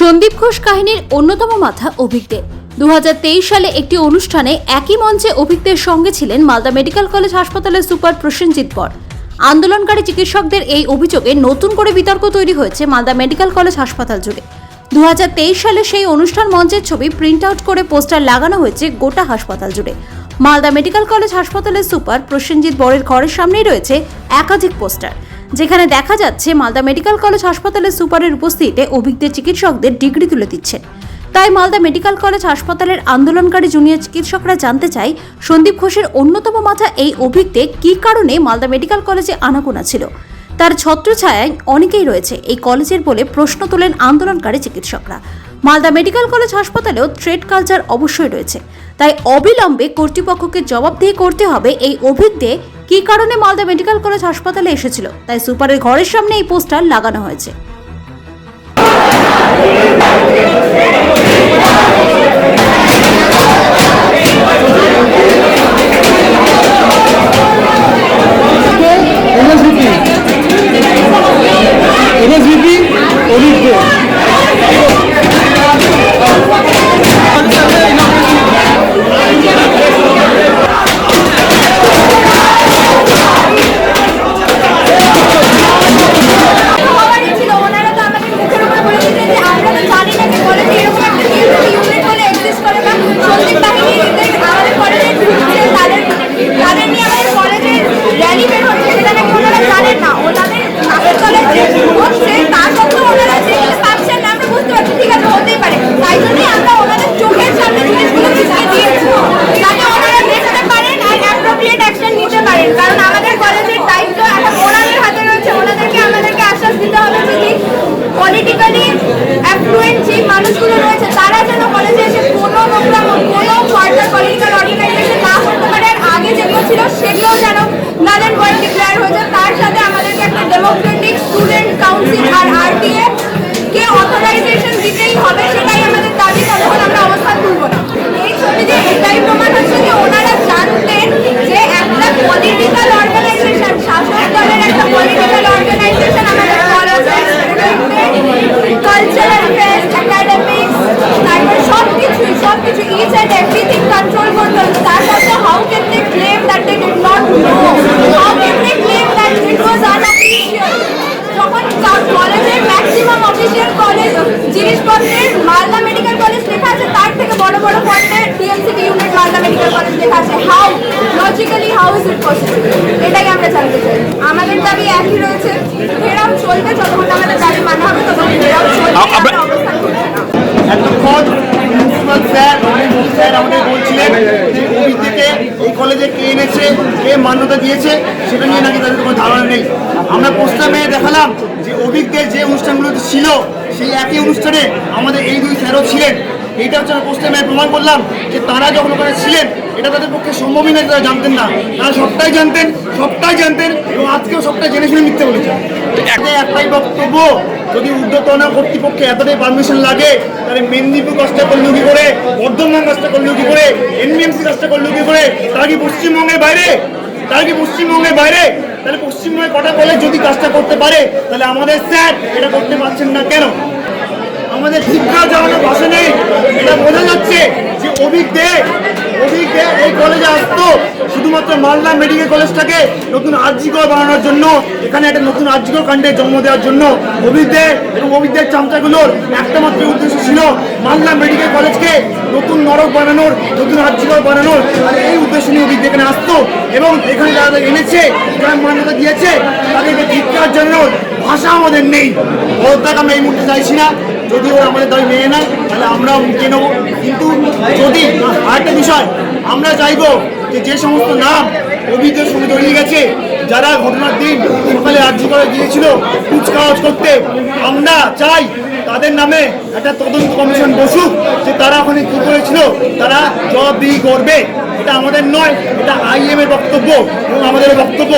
সন্দীপ ঘোষ কাহিনীর অন্যতম মাথা অভিজ্ঞদের। দু সালে একটি অনুষ্ঠানে একই মঞ্চে অভিজ্ঞদের সঙ্গে ছিলেন মালদা মেডিকেল কলেজ হাসপাতালের সুপার প্রসেনজিৎ বর। আন্দোলনকারী চিকিৎসকদের এই অভিযোগে নতুন করে বিতর্ক তৈরি হয়েছে মালদা মেডিকেল কলেজ হাসপাতাল জুড়ে। দু হাজার তেইশ সালে সেই অনুষ্ঠান মঞ্চের ছবি প্রিন্ট আউট করে পোস্টার লাগানো হয়েছে গোটা হাসপাতাল জুড়ে। মালদা মেডিকেল কলেজ হাসপাতালের সুপার প্রসেনজিৎ বরের ঘরের সামনেই রয়েছে একাধিক পোস্টার। যেখানে দেখা যাচ্ছে মালদা মেডিকেল কলেজ হাসপাতালের সুপারের উপস্থিতিতে অভিজ্ঞ চিকিৎসকদের ডিগ্রি তুলে দিচ্ছেন। তাই মালদা মেডিকেল কলেজ হাসপাতালের আন্দোলনকারী জুনিয়র চিকিৎসকরা জানতে চাই সন্দীপ ঘোষের অন্যতম মাথা এই অভিজ্ঞে কী কারণে মালদা মেডিকেল কলেজে আনাগোনা ছিল? তার ছত্রছায়ায় অনেকেই রয়েছে এই কলেজের বলে প্রশ্ন তোলেন আন্দোলনকারী চিকিৎসকরা। মালদা মেডিকেল কলেজ হাসপাতালেও ট্রেড কালচার অবশ্যই রয়েছে। তাই অবিলম্বে কর্তৃপক্ষকে জবাব দিয়ে করতে হবে এই অভিজ্ঞে কী কারণে মালদা মেডিকেল কলেজ হাসপাতালে এসেছিল? তাই সুপারের ঘরের সামনে এই পোস্টার লাগানো হয়েছে। Jackson had Malda medical college লেখা আছে, তার থেকে বড় বড় পয়েন্টে টিএমসিটি ইউনিট মালদা মেডিকেল কলেজ লেখা আছে। How logically how is it possible এটাই আমরা জানতে চাই। আমাদের দাবি একই রয়েছে। ফেরাও চলবে যতক্ষণ না আমাদের দাবি মানা হবে ততক্ষণ ঘেরাও চলবে আমরা অবস্থান করব না এতক্ষণ প্রিন্সিপাল স্যার অনেক স্যার আমাদের বলছিলেন যে অভিজ্ঞকে এই কলেজে কে এনেছে, কে মান্যতা দিয়েছে, সেটা নিয়ে নাকি তাদের কোনো ধারণা নেই। আমরা প্রস্তাবে দেখালাম যে অভিজ্ঞের যে অনুষ্ঠানগুলো ছিল, সেই একই অনুষ্ঠানে আমাদের এই দুই স্যারও ছিলেন। এইটা হচ্ছে আমরা পোস্টার মেয়ে প্রমাণ করলাম যে তারা যখন ওখানে ছিলেন, এটা তাদের পক্ষে সম্ভবই নয় তারা জানতেন না। তারা সবটাই জানতেন সবটাই জানতেন এবং আজকেও সবটাই জেনে শুনে মিথ্যে বলেছেন। একটাই বক্তব্য, যদি উদ্যোতনা কর্তৃপক্ষে এতটাই পারমিশন লাগে, তাহলে মেদিনীপুর কাজটা করল কি করে, বর্ধমান কাজটা করল কি করে এনবিএমসি কাজটা করল কি করে, তারা কি পশ্চিমবঙ্গের বাইরে? তারা কি পশ্চিমবঙ্গের বাইরে? তাহলে পশ্চিমবঙ্গে কটা কলেজ যদি কাজটা করতে পারে, তাহলে আমাদের স্যার এটা করতে পারছেন না কেন? আমাদের শিক্ষা জানানোর ভাষা নেই। এটা বোঝা যাচ্ছে যে অভিজ্ঞ অভিজ্ঞ এই কলেজে আসতো শুধুমাত্র মালদা মেডিকেল কলেজটাকে নতুন আর্জিকর বানানোর জন্য, এখানে একটা নতুন আর্জিকর কাণ্ডে জন্ম দেওয়ার জন্য। অভিজ্ঞ এবং অভিজ্ঞের চামচাগুলোর একটা মাত্র উদ্দেশ্য ছিল মালদা মেডিকেল কলেজকে নতুন নরক বানানোর, নতুন আর্জিকর বানানোর। আর এই উদ্দেশ্য নিয়ে অভিজ্ঞ এখানে আসতো এবং এখানে যারা এনেছে, যারা মান্যতা দিয়েছে, তাদেরকে ধিক্কার জন্য ভাষা আমাদের নেই। পদত্যাগ আমরা এই মুহূর্তে চাইছি না। যদি ওরা আমাদের দাবি মেনে নেয়, তাহলে আমরাও মুখে নেব। কিন্তু যদি আরেকটা বিষয়, আমরা চাইব যে যে সমস্ত নাম অভিযোগের সঙ্গে জড়িয়ে গেছে, যারা ঘটনার দিন সকালে রাজ্য করে গিয়েছিল কুচকাওয়াজ করতে, আমরা চাই তাদের নামে একটা তদন্ত কমিশন বসুক, যে তারা ওখানে কী করেছিল, তারা জবাবদিহি করবে। এটা আমাদের নয়, এটা আইএমের বক্তব্য এবং আমাদের বক্তব্য।